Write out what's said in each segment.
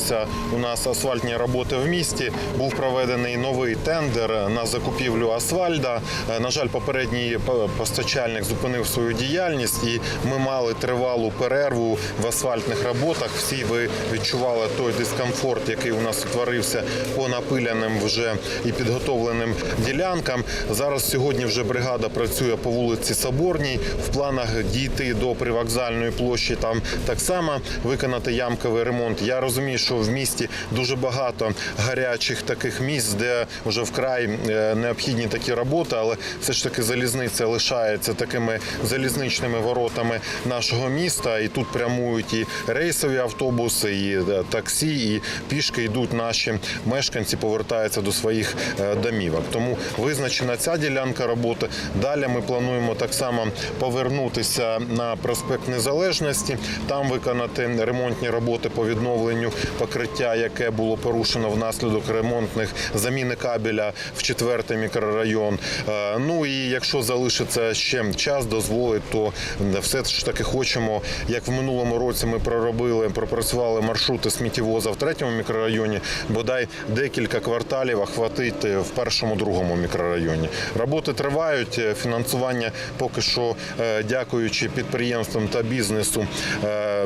Відновилися у нас асфальтні роботи в місті. Був проведений новий тендер на закупівлю асфальда. Е, На жаль, попередній постачальник зупинив свою діяльність, і ми мали тривалу перерву в асфальтних роботах. Всі ви відчували той дискомфорт, який у нас утворився по напиляним вже і підготовленим ділянкам. Зараз сьогодні вже бригада працює по вулиці Соборній. В планах дійти до привокзальної площі там так само виконати ямковий ремонт. Я розумію, що в місті дуже багато гарячих таких місць, де вже вкрай е, необхідні такі роботи, але все ж таки залізниця лишається такими залізничними воротами нашого міста. І тут прямують і рейсові автобуси, і е, таксі, і пішки йдуть наші мешканці, повертаються до своїх е, домівок. Тому визначена ця ділянка роботи. Далі ми плануємо так само повернутися на проспект Незалежності, там виконати ремонтні роботи по відновленню покриття, яке було порушено внаслідок ремонтних заміни кабеля в четвертий мікрорайон. Е, Ну і якщо залишиться ще час, дозволить, то все ж таки хочемо, як в минулому році ми проробили, пропрацювали маршрути сміттєвоза в третьому мікрорайоні, бодай декілька кварталів охватити в першому другому мікрорайоні. Роботи тривають. е, Фінансування поки що, е, дякуючи підприємствам та бізнесу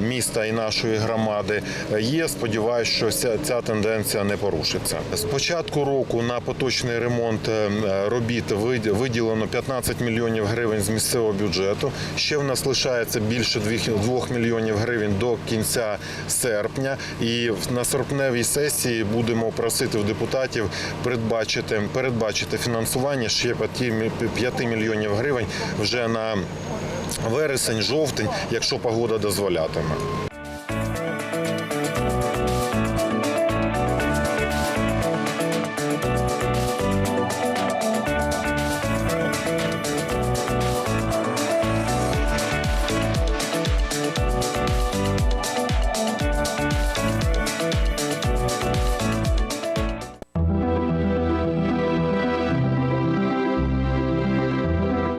міста і нашої громади, є. Сподіваюся, що ця, тенденція не порушиться. З початку року на поточний ремонт е, робіт вид- виділено 15 мільйонів гривень з місцевого бюджету. Ще в нас лишається більше 2 мільйонів гривень до кінця серпня. І на серпневій сесії будемо просити в депутатів передбачити, передбачити фінансування ще 5 мільйонів гривень вже на вересень, жовтень, якщо погода дозволятиме.